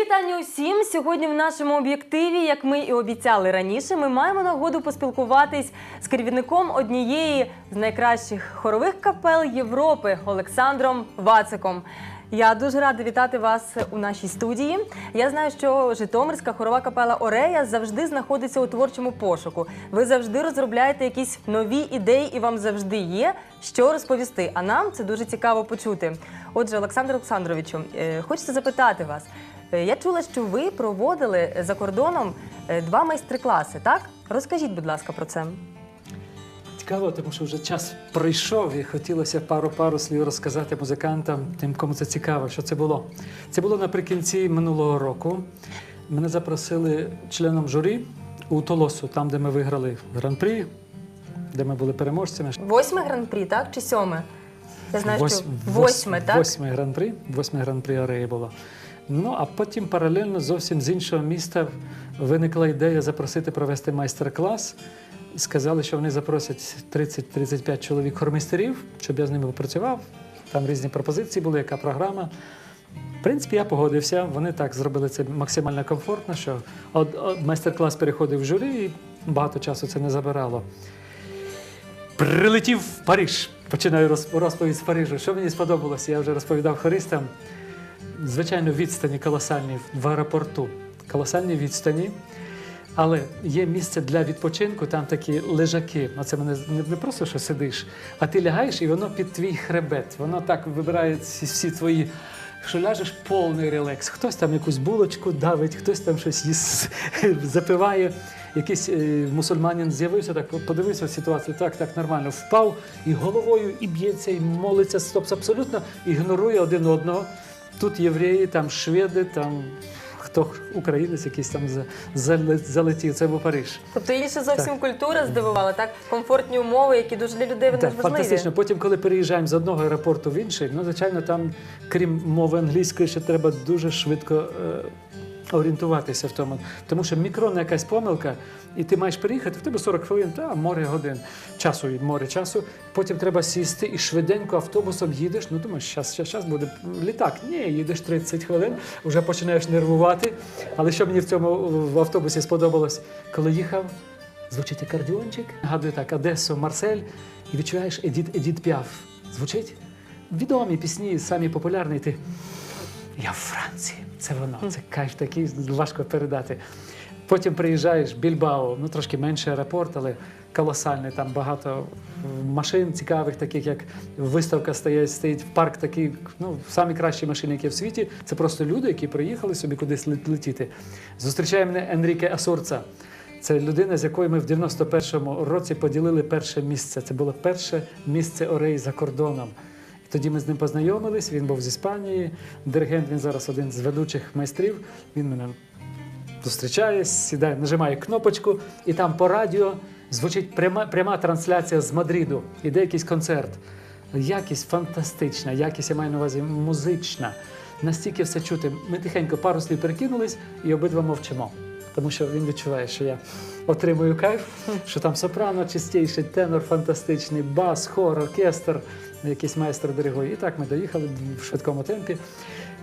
Вітання усім. Сьогодні в нашому об'єктиві, як ми і обіцяли раніше, ми маємо нагоду поспілкуватись з керівником однієї з найкращих хорових капел Європи Олександром Вациком. Я дуже рада вітати вас у нашій студії. Я знаю, що Житомирська хорова капела Орея завжди знаходиться у творчому пошуку. Ви завжди розробляєте якісь нові ідеї, і вам завжди є що розповісти. А нам це дуже цікаво почути. Отже, Олександр Олександровичу, е, хочеться запитати вас. Е, Я чула, що ви проводили за кордоном е, два майстер-класи, так? Розкажіть, будь ласка, про це. Цікаво, тому що вже час пройшов і хотілося пару-пару слів розказати музикантам, тим, кому це цікаво, що це було. Це було наприкінці минулого року. Мене запросили членом журі у Толосу, там, де ми виграли гран-прі, де ми були переможцями. Восьме гран-прі, так? Чи сьоме? Я знаю, Вось- що вось- восьме, так? Восьме гран-прі, восьме гран-прі Ареї було. Ну, а потім паралельно зовсім з іншого міста виникла ідея запросити провести майстер-клас. Сказали, що вони запросять 30-35 чоловік хормейстерів, щоб я з ними попрацював. Там різні пропозиції були, яка програма. В принципі, я погодився. Вони так зробили це максимально комфортно, що майстер-клас переходив в журі, і багато часу це не забирало. Прилетів в Париж. Починаю розповідь з Парижу. Що мені сподобалося, я вже розповідав хористам. Звичайно, відстані колосальні в аеропорту. Колосальні відстані. Але є місце для відпочинку, там такі лежаки. Оце мене не, просто що сидиш, а ти лягаєш і воно під твій хребет. Воно так вибирає всі, всі твої. Що ляжеш повний релекс. Хтось там якусь булочку давить, хтось там щось їсть, запиває. Якийсь е, мусульманин з'явився, так подивився ситуацію, так, так, нормально, впав і головою, і б'ється, і молиться, стоп, абсолютно ігнорує один одного. Тут євреї, там шведи, там хто українець якийсь там залетів. Це був Париж. Тобто інша зовсім культура здивувала, так? Комфортні умови, які дуже для людей вони Так, важливі. фантастично. Потім, коли переїжджаємо з одного аеропорту в інший, ну звичайно, там, крім мови англійської, ще треба дуже швидко е, орієнтуватися в тому. Тому що мікронна якась помилка, і ти маєш приїхати, в тебе 40 хвилин, та море годин часу море часу. Потім треба сісти і швиденько автобусом їдеш. Ну думаєш, щас, щас, щас буде літак. Ні, їдеш 30 хвилин, вже починаєш нервувати. Але що мені в цьому в автобусі сподобалось, коли їхав, звучить акордіончик, нагадує так, Одесу, Марсель, і відчуваєш Едіт, Едіт Піаф. Звучить? Відомі пісні, самі популярні. Ти я в Франції. Це воно. Це кайф такий, важко передати. Потім приїжджаєш в Більбао, ну трошки менший аеропорт, але колосальний. Там багато машин цікавих, таких як виставка стоїть, стоїть парк такий, ну, самі кращі машини, які в світі. Це просто люди, які приїхали собі кудись летіти. Зустрічає мене Енріке Асурца. Це людина, з якою ми в 91-му році поділили перше місце. Це було перше місце Орей за кордоном. Тоді ми з ним познайомились. Він був з Іспанії. Диригент він зараз один з ведучих майстрів. Він мене зустрічає, сідає, нажимає кнопочку, і там по радіо звучить пряма, пряма трансляція з Мадриду. Іде якийсь концерт. Якість фантастична, якість я маю на увазі музична. Настільки все чути. Ми тихенько пару слів перекинулись і обидва мовчимо. Тому що він відчуває, що я отримую кайф, що там сопрано чистіший, тенор фантастичний, бас, хор, оркестр, якийсь майстер диригує. І так ми доїхали в швидкому темпі.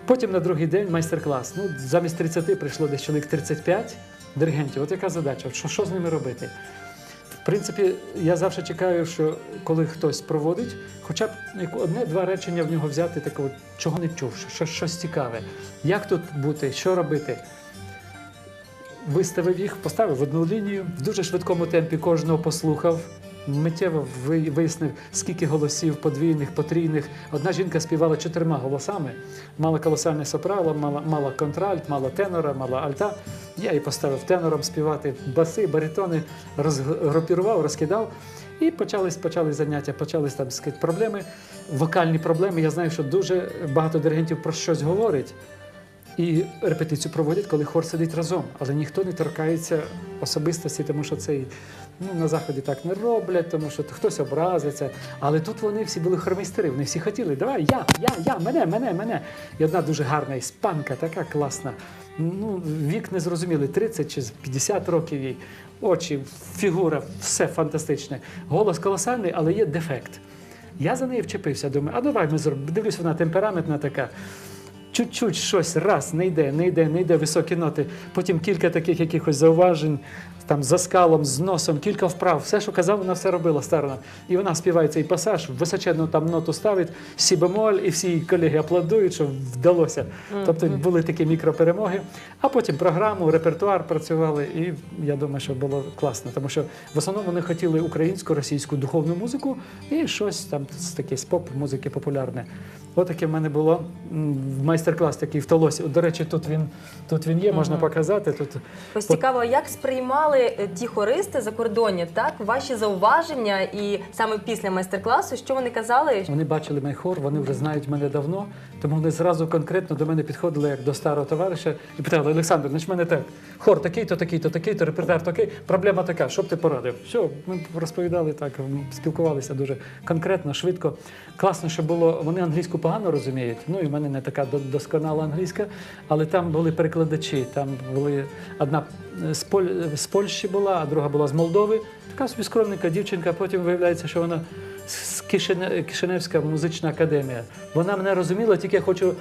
Потім на другий день майстер-клас. Ну, замість 30 прийшло десь чоловік 35 диригентів. От яка задача? Що, що з ними робити? В принципі, я завжди чекаю, що коли хтось проводить, хоча б одне-два речення в нього взяти, такого, чого не чув, що, щось цікаве. Як тут бути, що робити? Виставив їх, поставив в одну лінію, в дуже швидкому темпі кожного послухав. Миттєво вияснив, скільки голосів подвійних, потрійних. Одна жінка співала чотирма голосами, мала колосальне сопрано, мала, мала контральт, мала тенора, мала альта. Я її поставив тенором співати баси, баритони, розгрупірував, розкидав. І почались, почались заняття, почались там проблеми, вокальні проблеми. Я знаю, що дуже багато диригентів про щось говорить. І репетицію проводять, коли хор сидить разом, але ніхто не торкається особистості, тому що це ну, на заході так не роблять, тому що хтось образиться. Але тут вони всі були хормейстери, вони всі хотіли, давай, я, я, я, мене, мене, мене. І одна дуже гарна іспанка, така класна. Ну, вік не зрозумілий, 30 чи 50 років їй. Очі, фігура, все фантастичне. Голос колосальний, але є дефект. Я за неї вчепився, думаю, а давай ми зробимо. Дивлюсь, вона темпераментна така. Чуть-чуть щось раз не йде, не йде, не йде високі ноти. Потім кілька таких якихось зауважень, там за скалом, з носом, кілька вправ. Все, що казав, вона все робила старана. І вона співає цей пасаж, височенну там ноту ставить, сі бемоль, і всі її колеги аплодують, що вдалося. Тобто були такі мікроперемоги. А потім програму, репертуар працювали, і я думаю, що було класно, тому що в основному вони хотіли українську, російську духовну музику і щось там з таке з поп-музики популярне. Отаке в мене було майстер-клас такий в Толосі. До речі, тут він, тут він є, можна показати. Тут Ось цікаво, як сприймали е, ті хористи закордонні, так ваші зауваження, і саме після майстер-класу, що вони казали? Вони бачили мій хор, вони вже знають мене давно, тому вони зразу конкретно до мене підходили як до старого товариша і питали: Олександр, значить мене так, хор такий-то, такий-то, такий-то, репертуар такий, проблема така, що б ти порадив? Все, ми розповідали так, спілкувалися дуже конкретно, швидко. Класно, що було, вони англійську погано розуміють. Ну і в мене не така досконала англійська, але там були перекладачі. Там були одна е, з, Поль, з Польщі була, а друга була з Молдови. Така собі скромненька дівчинка, потім виявляється, що вона з Кишине- Кишиневська музична академія. Вона мене розуміла, тільки я хочу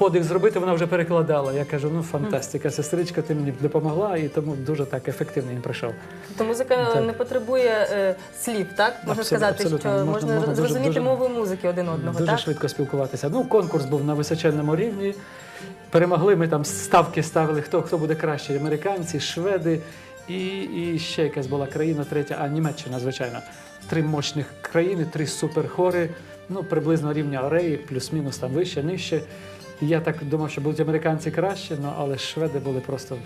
подих зробити, вона вже перекладала. Я кажу, ну фантастика, сестричка, ти мені допомогла, і тому дуже так ефективно він прийшов. Тобто музика Так. не потребує е, слів, так можна Абсолютно, сказати, абсолютно. що Можна- можна, зрозуміти дуже- мовою музики один одного, Дуже так? швидко спілкуватися. Ну, конкурс був на височенному рівні. Перемогли ми там ставки ставили, хто, хто буде краще. Американці, шведи і, і ще якась була країна, третя, а Німеччина, звичайно. Три мощних країни, три суперхори, ну, приблизно рівня Ореї, плюс-мінус там вище, нижче. Я так думав, що будуть американці краще, ну, але шведи були просто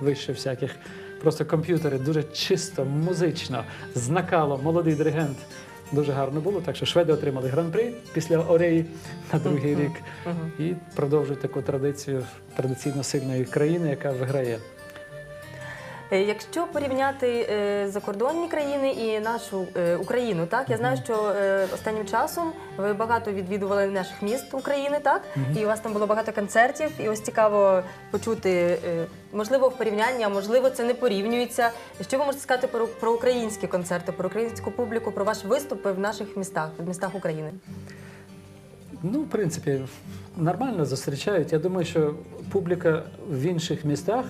вище всяких. Просто комп'ютери дуже чисто, музично, з накалом, молодий диригент. Дуже гарно було. Так що шведи отримали гран-при після Ореї на другий рік і продовжують таку традицію традиційно сильної країни, яка виграє. Е, Якщо порівняти е, закордонні країни і нашу е, Україну, так я знаю, що останнім часом ви багато відвідували наших міст України, так і у вас там було багато концертів. І ось цікаво почути, можливо, в порівнянні, а можливо, це не порівнюється. Що ви можете сказати про, про українські концерти, про українську публіку, про ваші виступи в наших містах, в містах України? Ну, в принципі, нормально зустрічають. Я думаю, що публіка в інших містах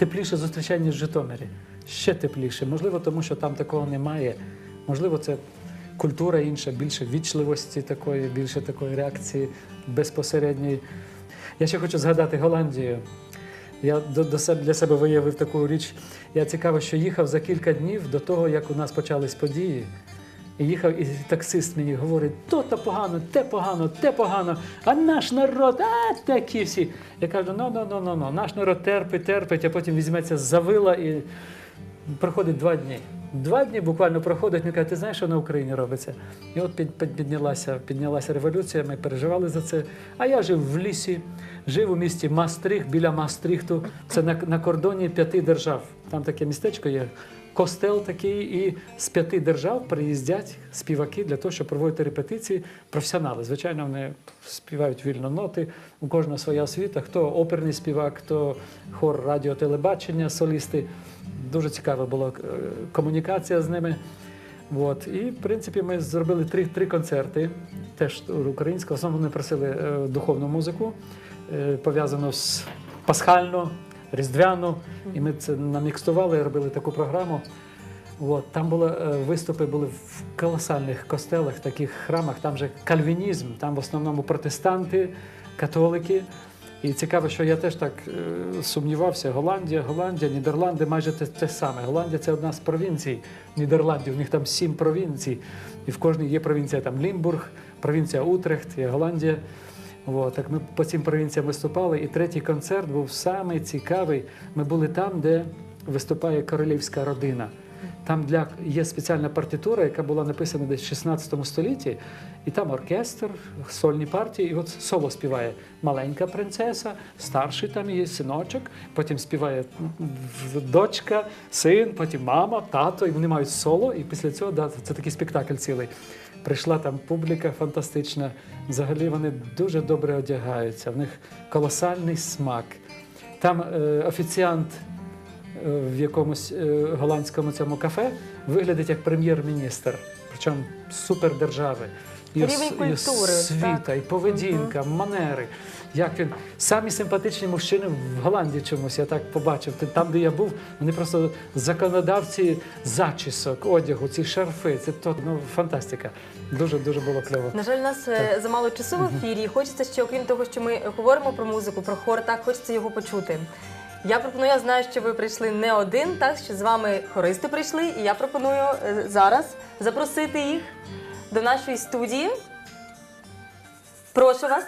тепліше зустрічає, ніж в Житомирі. Ще тепліше. Можливо, тому що там такого немає. Можливо, це культура інша, більше вічливості такої, більше такої реакції безпосередньої. Я ще хочу згадати Голландію. Я до, до себе, для себе виявив таку річ. Я цікаво, що їхав за кілька днів до того, як у нас почались події. І їхав, і таксист мені говорить, то то погано, те погано, те погано, а наш народ, а такі всі. Я кажу, ну, ну, ну, ну, ну, наш народ терпить, терпить, а потім візьметься за вила і проходить два дні. Два дні буквально проходить, він каже, ти знаєш, що на Україні робиться? І от під, під- піднялася, піднялася революція, ми переживали за це. А я жив в лісі, жив у місті Мастрих, біля Мастрихту. Це на, на кордоні п'яти держав. Там таке містечко є. Костел такий, і з п'яти держав приїздять співаки для того, щоб проводити репетиції. Професіонали. Звичайно, вони співають вільно ноти. У кожного своя освіта. Хто оперний співак, хто хор радіо, телебачення, солісти. Дуже цікава була е, комунікація з ними. От. І, в принципі, ми зробили три, три концерти, теж українського. В основному вони просили е, духовну музику, е, пов'язану з пасхальну, різдвяну. І ми це намікстували, робили таку програму. От. Там були е, виступи були в колосальних костелах, таких храмах. Там же кальвінізм, там в основному протестанти, католики. І цікаво, що я теж так е, сумнівався. Голландія, Голландія, Нідерланди майже те, те саме. Голландія це одна з провінцій Нідерландів. У них там сім провінцій. І в кожній є провінція там Лімбург, провінція Утрехт, є Голландія. От, так ми по цим провінціям виступали. І третій концерт був самий цікавий. Ми були там, де виступає королівська родина. Там для є спеціальна партитура, яка була написана десь в 16 столітті, і там оркестр, сольні партії, і от соло співає маленька принцеса, старший там є синочок, потім співає дочка, син, потім мама, тато, і вони мають соло, і після цього да, це такий спектакль цілий. Прийшла там публіка фантастична. Взагалі вони дуже добре одягаються, в них колосальний смак. Там е, офіціант в якомусь е, голландському цьому кафе виглядить як прем'єр-міністр, причому супердержави. І Рівень культури, освіта, так. і поведінка, манери. як він самі симпатичні мужчини в Голландії чомусь. Я так побачив. Там, де я був, вони просто законодавці зачісок, одягу, ці шарфи. Це то ну фантастика. Дуже дуже було кльово. На жаль, у нас е, замало часу в ефірі. Хочеться ще, окрім того, що ми говоримо про музику, про хор, так хочеться його почути. Я пропоную, я знаю, що ви прийшли не один, так що з вами хористи прийшли, і я пропоную е, зараз запросити їх до нашої студії. Прошу вас.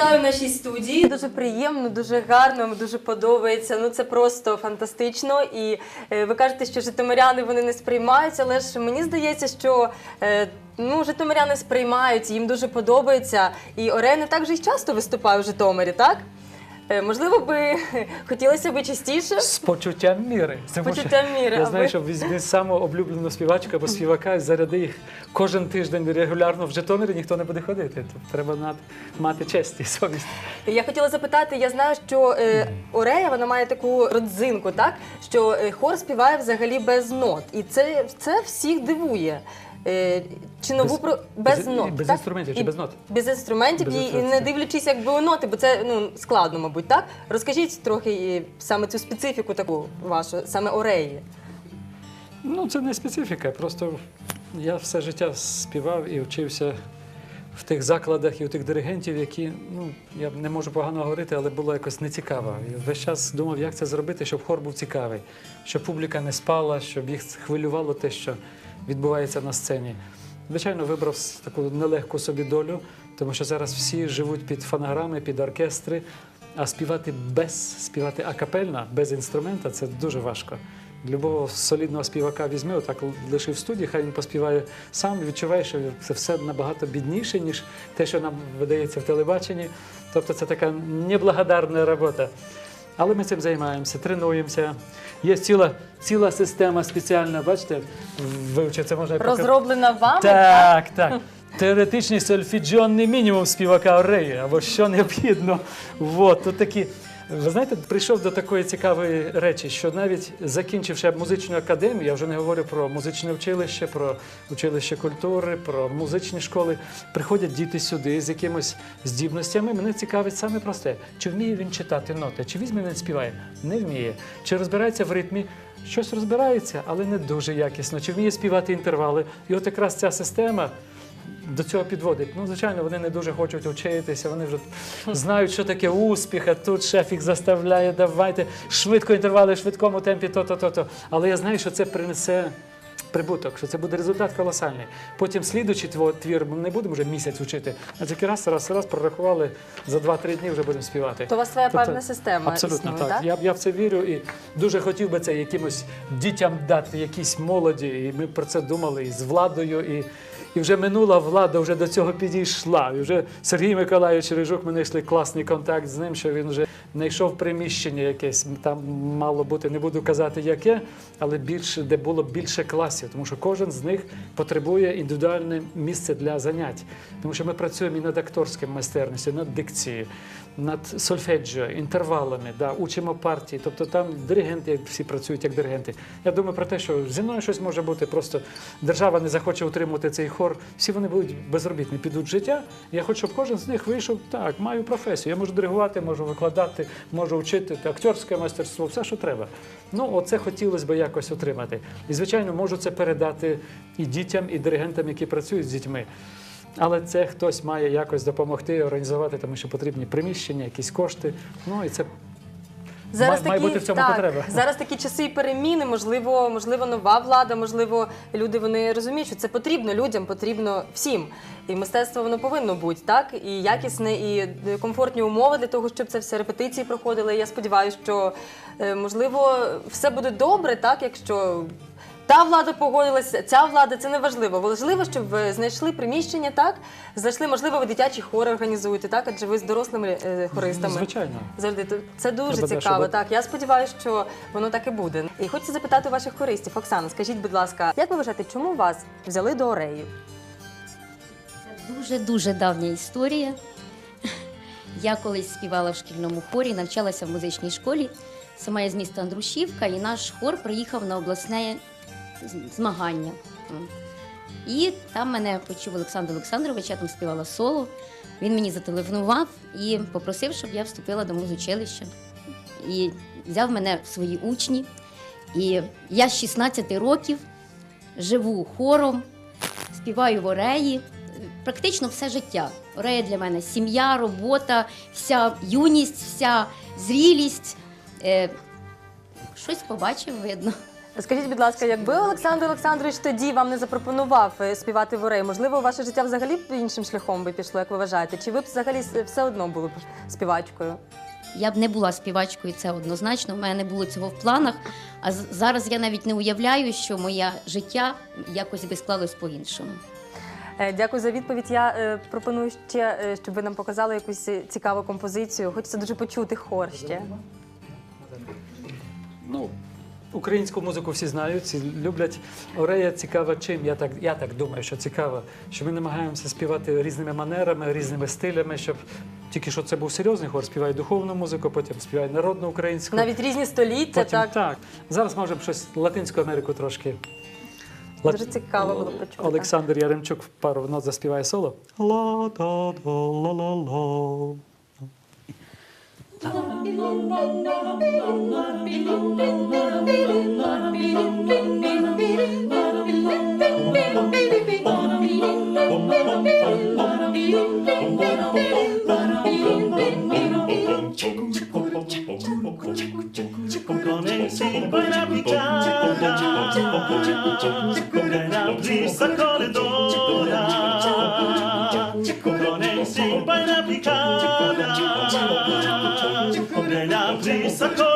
Вітаю в нашій студії. Дуже приємно, дуже гарно, дуже подобається. Ну це просто фантастично. І е, ви кажете, що житомиряни вони не сприймаються, але ж мені здається, що е, ну, житомиряни сприймають, їм дуже подобається. І Орени також і часто виступає в Житомирі, так? Е, Можливо, би хотілося б частіше. З почуттям міри. Що почуттям міри, Я а знаю, що візьми саму облюблену співачку або співака і заряди їх кожен тиждень регулярно в Житомирі, ніхто не буде ходити. Тут треба над- мати честь і совість. Я хотіла запитати, я знаю, що е, Орея вона має таку родзинку, так що е, хор співає взагалі без нот, і це, це всіх дивує. Е, чи нову про без, без- нот без так? інструментів чи І без нот? Без інструментів Без і, і інструментів. не дивлячись, якби ноти, бо це ну складно, мабуть, так розкажіть трохи е, саме цю специфіку таку вашу, саме Ореї. Ну, це не специфіка. Просто я все життя співав і вчився в тих закладах і у тих диригентів, які, ну, я не можу погано говорити, але було якось нецікаво. І весь час думав, як це зробити, щоб хор був цікавий, щоб публіка не спала, щоб їх хвилювало те, що відбувається на сцені. Звичайно, вибрав таку нелегку собі долю, тому що зараз всі живуть під фонограми, під оркестри, а співати без співати акапельно, без інструмента це дуже важко. Любого солідного співака візьми, отак лишив в студії, хай він поспіває сам, відчуває, що це все набагато бідніше, ніж те, що нам видається в телебаченні. Тобто це така неблагодарна робота. Але ми цим займаємося, тренуємося. Є ціла, ціла система спеціальна, бачите, вивчити це можна. Розроблена вами, Так, так. Теоретичний сольфіджіонний мінімум співака Ореї, або що необхідно. Вот, тут такі. Ви знаєте, прийшов до такої цікавої речі, що навіть закінчивши музичну академію, я вже не говорю про музичне училище, про училище культури, про музичні школи, приходять діти сюди з якимись здібностями. Мене цікавить саме просте: чи вміє він читати ноти, чи візьме він співає? Не вміє. Чи розбирається в ритмі? Щось розбирається, але не дуже якісно. Чи вміє співати інтервали? І от якраз ця система до цього підводить. Ну, звичайно, вони не дуже хочуть вчитися, вони вже знають, що таке успіх, а тут шеф їх заставляє, давайте швидко інтервали, в швидкому темпі, то-то, то-то. Але я знаю, що це принесе. Прибуток, що це буде результат колосальний. Потім слідуючий твір ми не будемо вже місяць вчити, а тільки раз, раз, раз прорахували за 2-3 дні вже будемо співати. То у вас своя Тобто, певна система Абсолютно існує, так. так? Я, я в це вірю і дуже хотів би це якимось дітям дати, якійсь молоді. І ми про це думали і з владою, і, і вже минула влада вже до цього підійшла. І вже Сергій Миколайович Рижук, ми знайшли класний контакт з ним, що він вже знайшов приміщення якесь. Там мало бути, не буду казати яке, але більше, де було більше класів, тому що кожен з них потребує індивідуальне місце для занять. Тому що ми працюємо і над акторським майстерністю, над дикцією, над сольфеджіо, інтервалами, да, учимо партії. Тобто там диригенти як всі працюють як диригенти. Я думаю про те, що зі мною щось може бути. Просто держава не захоче утримувати цей хор. Всі вони будуть безробітні, підуть в життя. Я хочу, щоб кожен з них вийшов. Так, маю професію. Я можу диригувати, можу викладати, можу вчити акторське майстерство, все, що треба. Ну, оце хотілося б якось отримати. І, звичайно, можу це передати і дітям, і диригентам, які працюють з дітьми. Але це хтось має якось допомогти організувати, тому що потрібні приміщення, якісь кошти. Ну і це Зараз Має такі, бути в цьому так, потреба. Зараз такі часи і переміни, можливо, можливо, нова влада, можливо, люди вони розуміють, що це потрібно людям, потрібно всім. І мистецтво воно повинно бути, так? І якісне, і комфортні умови для того, щоб це все репетиції проходили. Я сподіваюся, що е, можливо все буде добре, так, якщо. Та влада погодилася, ця влада це не важливо. Важливо, щоб ви знайшли приміщення, так знайшли, можливо, ви дитячі хори організуєте, так адже ви з дорослими е, хористами. Звичайно. Завжди То це дуже Треба цікаво. Так, я сподіваюся, що воно так і буде. І хочу запитати у ваших хористів. Оксана, скажіть, будь ласка, як ви вважаєте, чому вас взяли до ореї? Це дуже-дуже давня історія. Я колись співала в шкільному хорі, навчалася в музичній школі. Сама я з міста Андрушівка, і наш хор приїхав на обласне змагання. І там мене почув Олександр Олександрович, я там співала соло. Він мені зателефонував і попросив, щоб я вступила до музучилища. І взяв мене в свої учні. І я з 16 років живу хором, співаю в ореї. Практично все життя. Орея для мене сім'я, робота, вся юність, вся зрілість. Е, щось побачив, видно. Скажіть, будь ласка, якби Олександр Олександрович тоді вам не запропонував е, співати в ореї, можливо, ваше життя взагалі б іншим шляхом би пішло, як ви вважаєте? Чи ви б взагалі с- все одно були б співачкою? Я б не була співачкою, це однозначно. У мене не було цього в планах. А з- зараз я навіть не уявляю, що моє життя якось би склалось по-іншому. Е, Дякую за відповідь. Я е, пропоную ще, е, щоб ви нам показали якусь е, цікаву композицію. Хочеться дуже почути хор ще. Ну, українську музику всі знають, всі люблять. Орея цікава чим? Я так, я так думаю, що цікава, що ми намагаємося співати різними манерами, різними стилями, щоб тільки що це був серйозний хор, співає духовну музику, потім співає народну українську. Навіть різні століття, потім, так. так. Зараз можемо щось Латинську Америку трошки. Дуже цікаво було почути. Олександр Яремчук пару нот заспіває соло. Ла-да-да-ла-ла-ла. Conesi buona picada Nella brisa corredora Conesi buona picada Nella Saco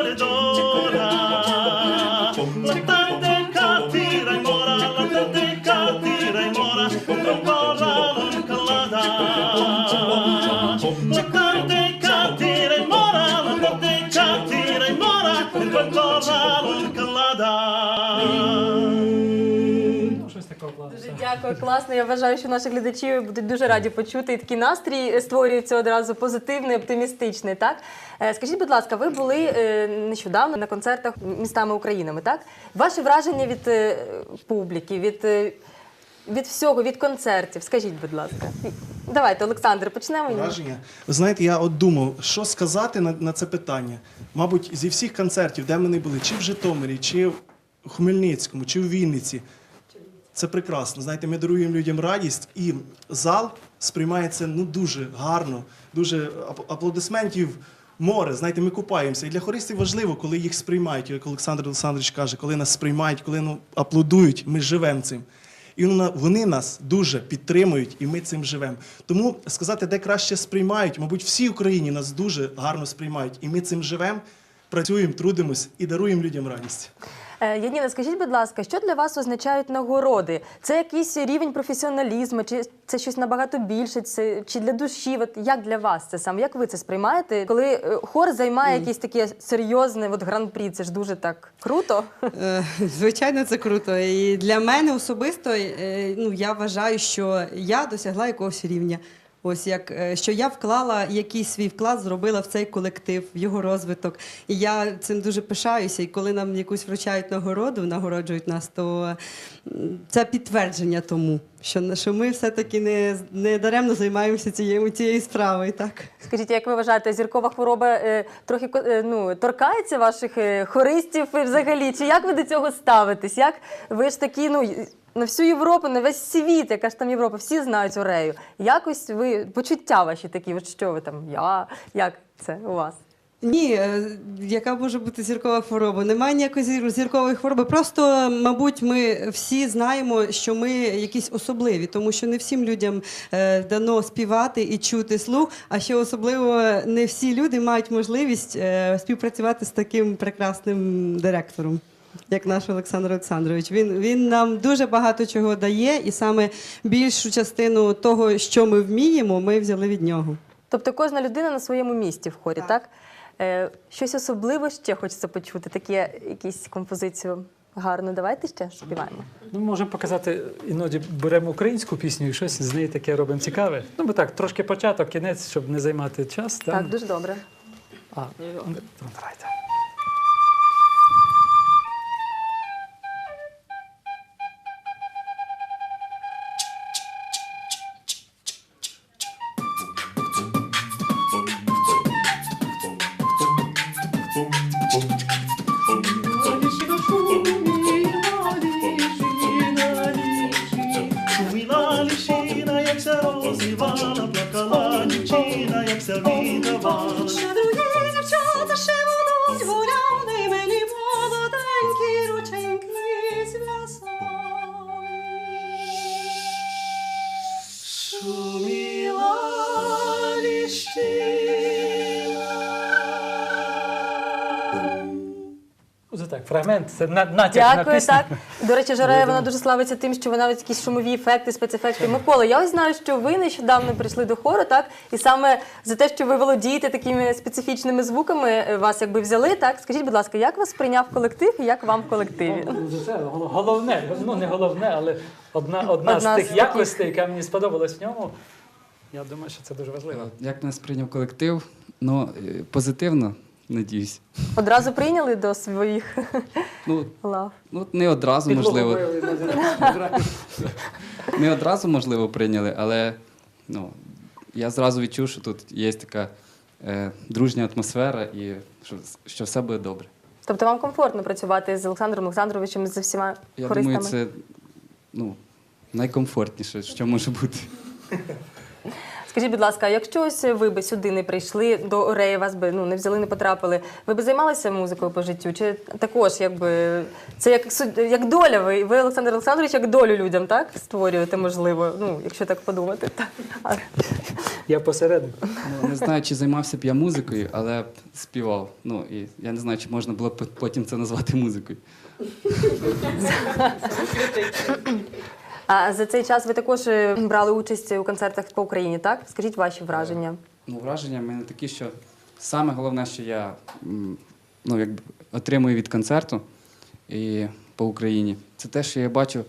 дякую, класно. Я вважаю, що наші глядачі будуть дуже раді почути. І такий настрій створюється одразу позитивний, оптимістичний. Так Е, скажіть, будь ласка, ви були е, нещодавно на концертах містами Українами, так? Ваші враження від е, публіки, від, від всього, від концертів. Скажіть, будь ласка. Давайте, Олександр, почнемо. Враження. Ви знаєте, я от думав, що сказати на, на це питання. Мабуть, зі всіх концертів, де ми не були, чи в Житомирі, чи в Хмельницькому, чи в Вінниці. Це прекрасно. Знаєте, ми даруємо людям радість, і зал сприймається ну дуже гарно, дуже ап- аплодисментів. Море, знаєте, ми купаємося. І для хористів важливо, коли їх сприймають, як Олександр Олександрович каже, коли нас сприймають, коли ну, аплодують, ми живемо цим. І вона- вони нас дуже підтримують, і ми цим живемо. Тому сказати, де краще сприймають, мабуть, всі Україні нас дуже гарно сприймають, і ми цим живемо, працюємо, трудимось і даруємо людям радість. Е, Яніна, скажіть, будь ласка, що для вас означають нагороди? Це якийсь рівень професіоналізму, чи це щось набагато більше, це, чи для душі? От як для вас це саме? Як ви це сприймаєте? Коли е, хор займає якесь таке серйозне от гран-прі, це ж дуже так круто. Е, Звичайно, це круто. І для мене особисто ну, я вважаю, що я досягла якогось рівня. Ось як е, що я вклала якийсь свій вклад, зробила в цей колектив, в його розвиток. І я цим дуже пишаюся. І коли нам якусь вручають нагороду, нагороджують нас, то це підтвердження тому, що, що ми все-таки не, не даремно займаємося цією, цією справою. Так. Скажіть, як ви вважаєте, зіркова хвороба е, трохи е, ну, торкається ваших е, хористів взагалі? Чи як ви до цього ставитесь? Як ви ж такі, ну на всю Європу, на весь світ, яка ж там Європа, всі знають Орею. Якось ви почуття ваші такі, що ви там, я, як це у вас? Ні, е, яка може бути зіркова хвороба? Немає ніякої зіркової хвороби. Просто, мабуть, ми всі знаємо, що ми якісь особливі, тому що не всім людям е, дано співати і чути слух, а ще особливо не всі люди мають можливість е, співпрацювати з таким прекрасним директором. Як наш Олександр Олександрович, він, він нам дуже багато чого дає, і саме більшу частину того, що ми вміємо, ми взяли від нього. Тобто кожна людина на своєму місці в хорі, так? Е, щось особливе ще хочеться почути, таке якісь композицію гарну. Давайте ще співаємо. Ну, можемо показати, іноді беремо українську пісню і щось з неї таке робимо цікаве. Ну, бо так, трошки початок, кінець, щоб не займати час. Там. Так, дуже добре. А, ну, давайте. to me. Так, фрагмент, це на, натяк на Дякую, пісню. так. До речі, Жорея, вона дуже славиться тим, що вона ось якісь шумові ефекти, спецефекти. Микола, я ось знаю, що ви нещодавно прийшли до хору, так? І саме за те, що ви володієте такими специфічними звуками, е, вас якби взяли, так? Скажіть, будь ласка, як вас прийняв колектив і як вам в колективі? Ну, це Головне, ну не головне, але одна, одна, Одна з тих з таких. якостей, яка мені сподобалась в ньому. Я думаю, що це дуже важливо. Як нас прийняв колектив? Ну, е, позитивно, надіюсь. Одразу прийняли до своїх Ну, лав. ну не одразу, можливо. Не одразу, можливо, прийняли, але ну, я зразу відчув, що тут є така е, дружня атмосфера і що, що все буде добре. Тобто вам комфортно працювати з Олександром Олександровичем, з усіма Я хористами? думаю, це ну, найкомфортніше, що може бути. Скажіть, будь ласка, якщо ось ви би сюди не прийшли до Ореї, вас би ну не взяли, не потрапили, ви б займалися музикою по життю? Чи також якби це як як доля? Ви ви Олександр Олександрович, як долю людям, так створюєте, можливо? Ну, якщо так подумати, так Я посередник. Ну, не знаю, чи займався б я музикою, але співав. Ну, і я не знаю, чи можна було б потім це назвати музикою. А за цей час ви також е, брали участь у концертах по Україні, так? Скажіть ваші враження. Ну, враження в мене такі, що саме головне, що я м, ну, якби, отримую від концерту і по Україні, це те, що я бачу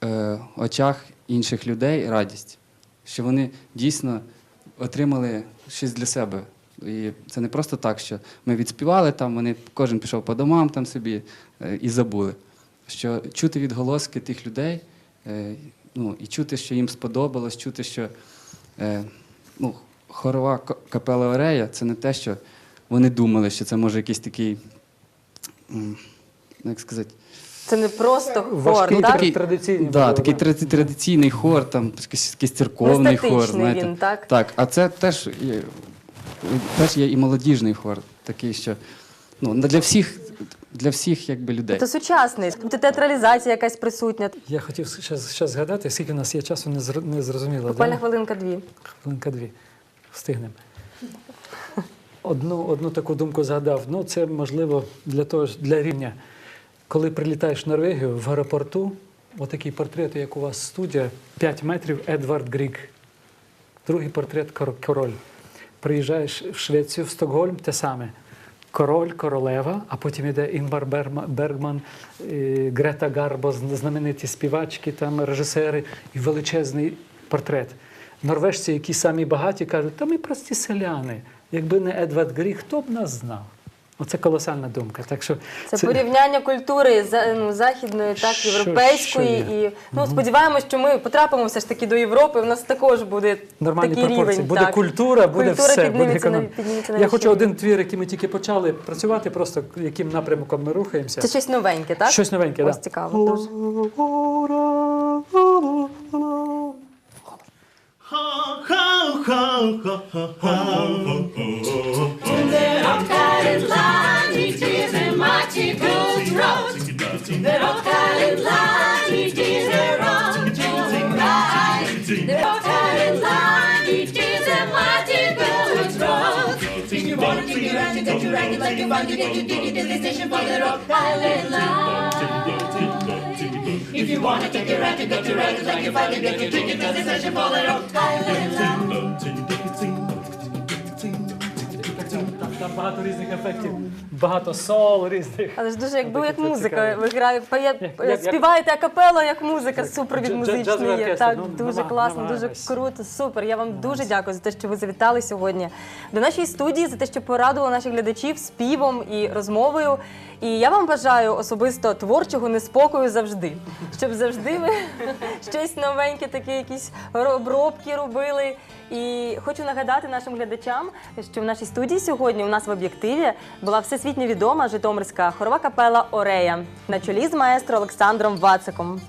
в е, очах інших людей радість, що вони дійсно отримали щось для себе. І це не просто так, що ми відспівали там, вони кожен пішов по домам там собі е, і забули. Що чути відголоски тих людей, е, ну, і чути, що їм сподобалось, чути, що е, ну, хорова капела Орея це не те, що вони думали, що це може якийсь такий, ну, як сказати, Це не просто хор, Важкий так? такий традиційний. да, такий тради- традиційний хор, там якийсь, якийсь церковний хор. Знаєте. він, так? Так, а це теж є, теж є і молодіжний хор, такий, що ну, для всіх, для всіх якби, людей. Це сучасний. Тобто театралізація якась присутня. Я хотів ще, ще згадати, скільки у нас є часу, не, зр... не зрозуміло. Буквально да? хвилинка-дві. Хвилинка дві. Встигнемо. Одну, одну таку думку згадав. Ну, це можливо для того для рівня. Коли прилітаєш в Норвегію в аеропорту, отакий портрет, як у вас студія, 5 метрів Едвард Гріг. Другий портрет король. Приїжджаєш в Швецію, в Стокгольм, те саме. Король, королева, а потім йде Інгмар Бергман, е, Грета Гарбо, знамениті співачки, там, режисери і величезний портрет. Норвежці, які самі багаті, кажуть, та ми прості селяни. Якби не Едвард Грі, хто б нас знав? Оце колосальна думка. Так що Це, порівняння культури ну, західної, так, Що- європейської. що і ну, сподіваємось, що ми потрапимо все ж таки до Європи. У нас також буде Нормальні такий пропорції. рівень. буде так. культура, буде Культура все. Буде підніметься на- підніметься на Я хочу один твір, який ми тільки почали працювати, просто яким напрямком ми рухаємося. Це щось новеньке, так? Щось новеньке, Ось так. цікаво. Дуже. They're all kind lying, tears and my cheek goes rot. They're all kind lying, tears and wrong to right. They're all kind lying, tears and my cheek goes rot. You want to take your hand and get you want to get your ticket the station for the Rock Island Line. If you want to take your racket, get your racket like you finally get your ticket. There's a session for it all. I will. Багато різних ефектів, багато сол різних. Але ж дуже якби Таке як музика. Ви грає, Як- як- співаєте акапело, як музика, супровід музичний. є. Так, ну, дуже класно, дуже круто, супер. Я вам дуже дякую за те, що ви завітали сьогодні до нашої студії, за те, що порадували наших глядачів співом і розмовою. І я вам бажаю особисто творчого неспокою завжди, щоб завжди ви щось новеньке, таке якісь обробки робили. І хочу нагадати нашим глядачам, що в нашій студії сьогодні у нас в об'єктиві була всесвітньо відома житомирська хорова капела Орея на чолі з маестро Олександром Вациком.